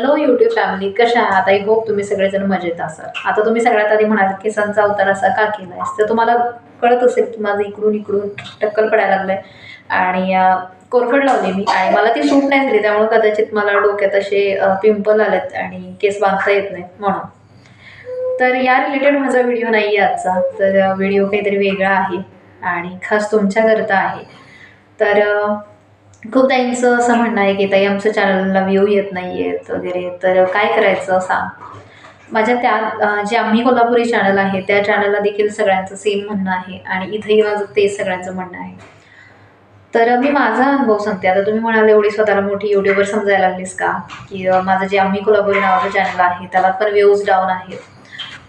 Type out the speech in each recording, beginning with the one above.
Hello YouTube family कशा आहात? I hope तुम्ही सगळेजण मजेत असाल. आता तुम्ही सगळ्यात आधी म्हणाल की सणचा अवतार असा का केला आहेस तर तुम्हाला कळत असेल की माझं इकडून इकडून टक्कल पडायला लागलं आहे आणि कोरफड लावली मी. आणि मला ती सूट नाही झाली त्यामुळे कदाचित मला डोक्यात असे पिंपल आलेत आणि केस बांधता येत नाहीत म्हणून. तर या रिलेटेड माझा व्हिडिओ नाही आहे आजचा. तर व्हिडिओ काहीतरी वेगळा आहे आणि खास तुमच्याकरता आहे. तर खूप ताईंचं असं म्हणणं आहे की ताई आमच्या चॅनलला व्ह्यू येत नाही आहेत वगैरे तर काय करायचं सांग. माझ्या त्या जे आम्ही कोल्हापुरी चॅनल आहे त्या चॅनलला देखील सगळ्यांचं सेम म्हणणं आहे आणि इथंही माझं ते सगळ्यांचं म्हणणं आहे. तर मी माझा अनुभव सांगते. आता तुम्ही म्हणाल एवढी स्वतःला मोठी यूट्यूबर समजायला लागलीस का? की माझं जे आम्ही कोल्हापुरी नावाचं चॅनल आहे त्याला पण व्ह्यूज डाऊन आहेत.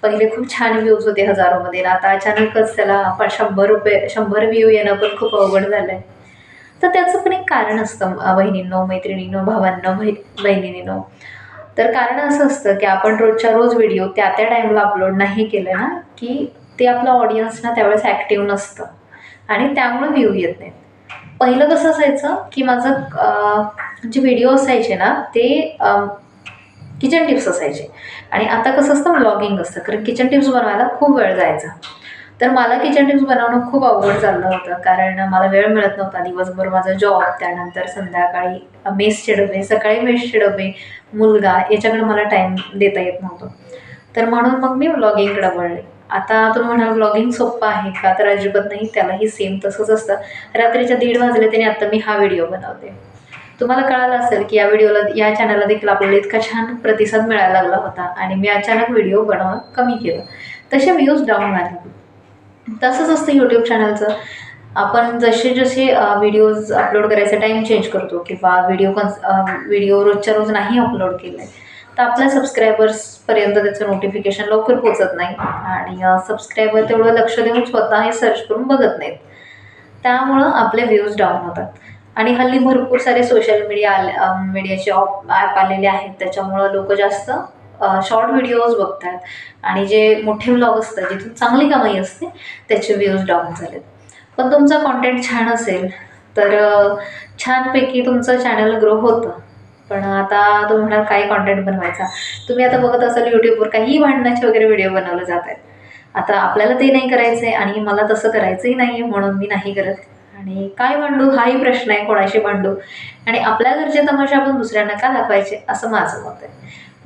पहिले खूप छान व्ह्यूज होते हजारोमध्ये आता अचानकच त्याला पण शंभर रुपये शंभर व्ह्यू येणं पण खूप अवघड झालं आहे तर त्याचं पण एक कारण असतं बहिणींनो मैत्रिणींनो भावांनो बहि बहिणींनो. तर कारण असं असतं की आपण रोजच्या रोज व्हिडिओ त्या त्या टाईमला अपलोड नाही केलं ना की ते आपलं ऑडियन्स ना त्यावेळेस ॲक्टिव्ह नसतं. आणि त्यामुळे व्ह्यू येत नाहीत. पहिलं कसं असायचं की माझं जे व्हिडिओ असायचे ना ते किचन टिप्स असायचे. आणि आता कसं असतं व्लॉगिंग असतं. कारण किचन टिप्स बनवायला खूप वेळ जायचा. तर मला किचन टिप्स बनवणं खूप अवघड चाललं होतं कारण मला वेळ मिळत नव्हता. दिवसभर माझा जॉब त्यानंतर संध्याकाळी मेसचे डबे सकाळी मेसचे डबे मुलगा याच्याकडे मला टाईम देता येत नव्हतं. तर म्हणून मग मी व्लॉगिंगकडे वळले. आता तुम्ही म्हणाल व्लॉगिंग सोपं आहे का? तर अजिबात नाही त्यालाही सेम तसंच असतं. रात्रीच्या दीड वाजले त्याने आता मी हा व्हिडिओ बनवते. तुम्हाला कळालं असेल की या व्हिडिओला या चॅनलला देखील आपल्याला इतका छान प्रतिसाद मिळायला लागला होता आणि मी अचानक व्हिडिओ बनवणं कमी केलं. तसे व्ह्यूज डाऊन झाले तसंच असतं यूट्यूब चॅनलचं आपण जसे जसे व्हिडिओज अपलोड करायचा टाईम चेंज करतो किंवा व्हिडिओ कन्स व्हिडिओ रोजच्या रोज नाही अपलोड केले तर आपल्या सबस्क्रायबर्सपर्यंत त्याचं नोटिफिकेशन लवकर पोचत नाही. आणि सबस्क्रायबर तेवढं लक्ष देऊन स्वतः हे सर्च करून बघत नाहीत. त्यामुळं आपले व्ह्यूज डाऊन होतात. आणि हल्ली भरपूर सारे सोशल मीडिया आले मीडियाचे ऑप ॲप आलेले आहेत. त्याच्यामुळं लोक जास्त शॉर्ट व्हिडिओज बघतात. आणि जे मोठे व्लॉग असतात जिथून चांगली कमाई असते त्याचे व्ह्यूज डाऊन झालेत. पण तुमचा कॉन्टेंट छान असेल तर छानपैकी तुमचं चॅनल ग्रो होतं. पण आता तो म्हणाल काय कॉन्टेंट बनवायचा? तुम्ही आता बघत असाल यूट्यूबवर काही भांडणाचे वगैरे व्हिडिओ बनवले जात आहेत. आता आपल्याला ते नाही करायचं आहे आणि मला तसं करायचंही नाही आहे म्हणून मी नाही करत. आणि काय भांडू? हाही प्रश्न आहे कोणाशी भांडू? आणि आपल्या घरचे तमाशे आपण दुसऱ्यांना का दाखवायचे? असं माझं मत आहे.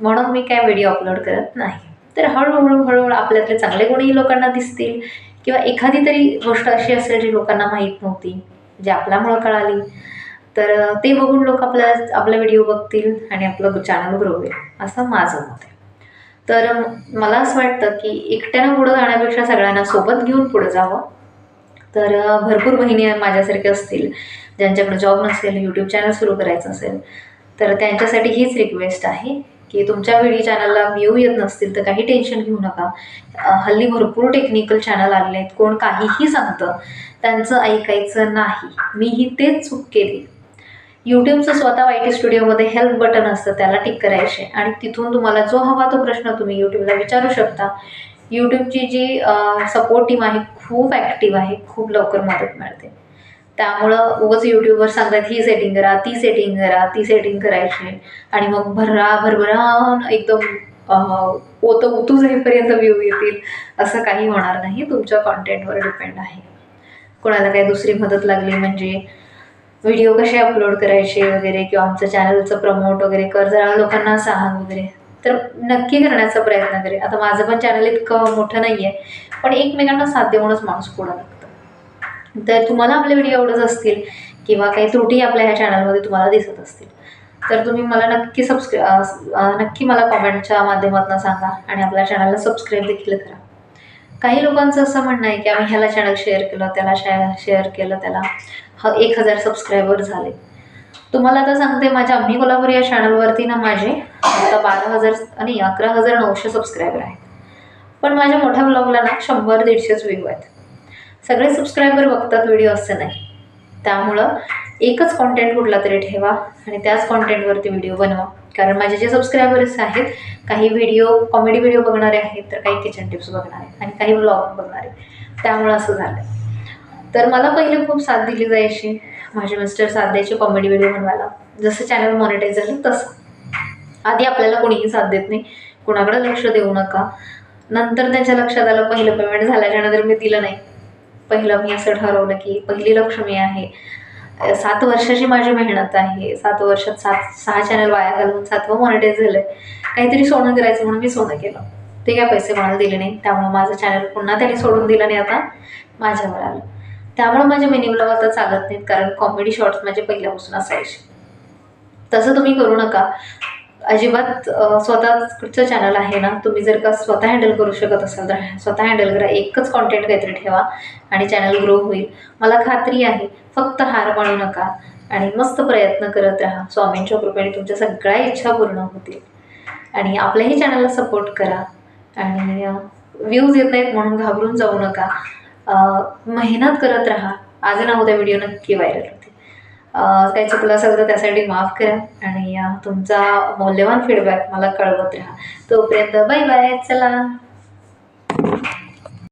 म्हणून मी काय व्हिडिओ अपलोड करत नाही. तर हळूहळू हळूहळू आपल्यातले चांगले गुणही लोकांना दिसतील किंवा एखादी तरी गोष्ट अशी असेल जी लोकांना माहीत नव्हती जी आपल्यामुळं कळाली तर ते बघून लोक आपल्या आपला व्हिडिओ बघतील आणि आपलं चॅनल ग्रो होईल असं माझं मत आहे. तर मला असं वाटतं की एकट्यानं पुढं जाण्यापेक्षा सगळ्यांना सोबत घेऊन पुढं जावं. तर भरपूर बहिणी माझ्यासारखे असतील ज्यांच्याकडे जॉब नसेल यूट्यूब चॅनल सुरू करायचं असेल तर त्यांच्यासाठी हीच रिक्वेस्ट आहे. की तुमच्या व्हिडिओ चॅनलला व्ह्यू येत नसतील तर काही टेन्शन घेऊ नका. हल्ली भरपूर टेक्निकल चॅनल आलेले आहेत कोण काहीही सांगतं त्यांचं ऐकायचं नाही. मीही तेच चूक केली. यूट्यूबचं स्वतः वाय टी स्टुडिओमध्ये हेल्प बटन असतं त्याला टिक करायचे. आणि तिथून तुम्हाला जो हवा तो प्रश्न तुम्ही यूट्यूबला विचारू शकता. यूट्यूबची जी सपोर्ट टीम आहे खूप ॲक्टिव्ह आहे खूप लवकर मदत मिळते. त्यामुळं उगाच यूट्यूबवर सांगतात ही सेटिंग करा ती सेटिंग करा ती सेटिंग करायची. आणि मग भररा भरभरा एकदम ओत ओतं उतू जाईपर्यंत व्ह्यू येतील. असं काही होणार नाही. तुमच्या कॉन्टेंटवर डिपेंड आहे. कोणाला काही दुसरी मदत लागली म्हणजे व्हिडिओ कसे अपलोड करायचे वगैरे किंवा आमचं चॅनलचं प्रमोट वगैरे कर जरा लोकांना सांग वगैरे. तर नक्की करण्याचा प्रयत्न करेल आता माझं पण चॅनल इतकं मोठं नाही आहे पण एकमेकांना साथ देऊनच माणूस पुढं तर तुम्हाला आपले व्हिडिओ आवडत असतील किंवा काही त्रुटी आपल्या ह्या चॅनलमध्ये तुम्हाला दिसत असतील. तर तुम्ही मला नक्की सबस्क्राय नक्की मला कॉमेंटच्या माध्यमातून सांगा आणि आपल्या चॅनलला सबस्क्राईब देखील करा. काही लोकांचं असं म्हणणं आहे की आम्ही ह्याला चॅनल शेअर केलं त्याला शेअर शेअर केलं त्याला ह एक हजार सबस्क्रायबर झाले. तुम्हाला आता सांगते माझ्या आम्ही कोल्हापूर या चॅनलवरती ना माझे आता बारा हजार आणि अकरा हजार नऊशे सबस्क्रायबर आहेत. पण माझ्या मोठ्या ब्लॉगला ना शंभर दीडशेच व्ह्यू आहेत. सगळे सबस्क्रायबर बघतात व्हिडिओ असं नाही. त्यामुळं एकच कॉन्टेंट कुठला तरी ठेवा आणि त्याच कॉन्टेंटवरती व्हिडिओ बनवा. कारण माझे जे सबस्क्रायबर्स आहेत काही व्हिडिओ कॉमेडी व्हिडिओ बघणारे आहेत तर काही किचन टिप्स बघणारे आणि काही ब्लॉग बघणारे त्यामुळं असं झालं तर मला पहिले खूप साथ दिली जायची. माझे मिस्टर साथ द्यायचे कॉमेडी व्हिडिओ बनवायला. जसं चॅनल मॉनिटाईज झालं तसं. आधी आपल्याला कोणीही साथ देत नाही. कोणाकडे लक्ष देऊ नका. नंतर त्यांच्या लक्षात आलं पहिलं पेमेंट झाल्याच्यानंतर मी दिलं नाही. पहिलं मी असं ठरवलं की पहिली लक्ष्मी आहे. सात वर्षाची माझी मेहनत आहे. सात वर्षात सात सहा चॅनल वाया घालून सातवं मॉनिटाईज झालं काहीतरी सोनं करायचं म्हणून मी सोनं केलं. ते काय पैसे कोणाला दिले नाही. त्यामुळे माझं चॅनल पुन्हा त्यांनी सोडून दिलं नाही. आता माझ्यावर आलं. त्यामुळे माझे मिनी ब्लॉग आता चालत नाहीत. कारण कॉमेडी शॉर्ट्स माझे पहिल्यापासून असायचे. तसं तुम्ही करू नका. अजिबात स्वतःचं चॅनल आहे ना तुम्ही जर का स्वतः हँडल करू शकत असाल तर स्वतः हँडल करा. एकच कॉन्टेंट काहीतरी ठेवा आणि चॅनल ग्रो होईल. मला खात्री आहे फक्त हार मानू नका आणि मस्त प्रयत्न करत राहा. स्वामींच्या कृपेने तुमच्या सगळ्या इच्छा पूर्ण होतील. आणि आपल्याही चॅनलला सपोर्ट करा. आणि व्ह्यूज येत नाहीत म्हणून घाबरून जाऊ नका. मेहनत करत राहा. आज ना उद्या व्हिडिओ नक्की व्हायरल होते काही चुकलं असेल तर त्यासाठी माफ करा आणि तुमचा मौल्यवान फीडबॅक मला कळवत राहा. तोपर्यंत बाय बाय चला.